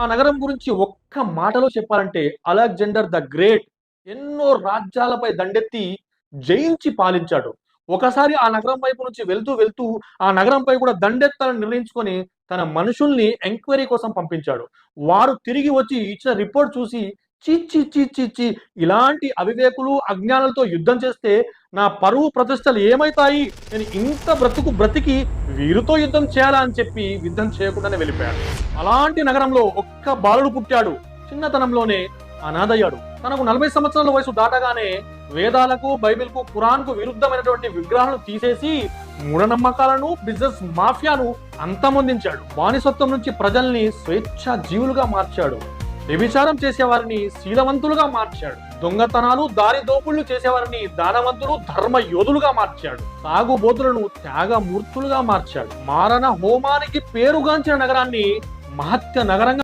ఆ నగరం గురించి ఒక్క మాటలో చెప్పాలంటే అలెగ్జాండర్ ద గ్రేట్ ఎన్నో రాజ్యాలపై దండెత్తి జయించి పాలించాడు. ఒకసారి ఆ నగరం వైపు నుంచి వెళ్తూ వెళ్తూ ఆ నగరంపై కూడా దండెత్తాలని నిర్ణయించుకొని తన మనుషుల్ని ఎంక్వైరీ కోసం పంపించాడు. వారు తిరిగి వచ్చి ఇచ్చిన రిపోర్ట్ చూసి చీచి చీచి చి. ఇలాంటి అవివేకులు అజ్ఞానులతో యుద్ధం చేస్తే నా పరువు ప్రతిష్టలు ఏమైతాయి? నేను ఇంత బ్రతుకు బ్రతికి వీరితో యుద్ధం చేయాలా అని చెప్పి యుద్ధం చేయకుండానే వెళ్ళిపోయాడు. అలాంటి నగరంలో ఒక్క బాలుడు పుట్టాడు. చిన్నతనంలోనే అనాథయ్యాడు. తనకు నలభై సంవత్సరాల వయసు దాటగానే వేదాలకు బైబిల్కు ఖురాన్కు విరుద్ధమైనటువంటి విగ్రహాలను తీసేసి మూఢనమ్మకాలను బిజినెస్ మాఫియాను అంతమొందించాడు. బానిసత్వం నుంచి ప్రజల్ని స్వేచ్ఛ జీవులుగా మార్చాడు. వ్యభిచారం చేసేవారిని శీలవంతులుగా మార్చాడు. దొంగతనాలు దారి దోపుళ్ళు చేసేవారిని దానవంతులు ధర్మ యోధులుగా మార్చాడు. తాగుబోతులను త్యాగమూర్తులుగా మార్చాడు. మారణ హోమానికి పేరుగాంచిన నగరాన్ని మహత్య నగరంగా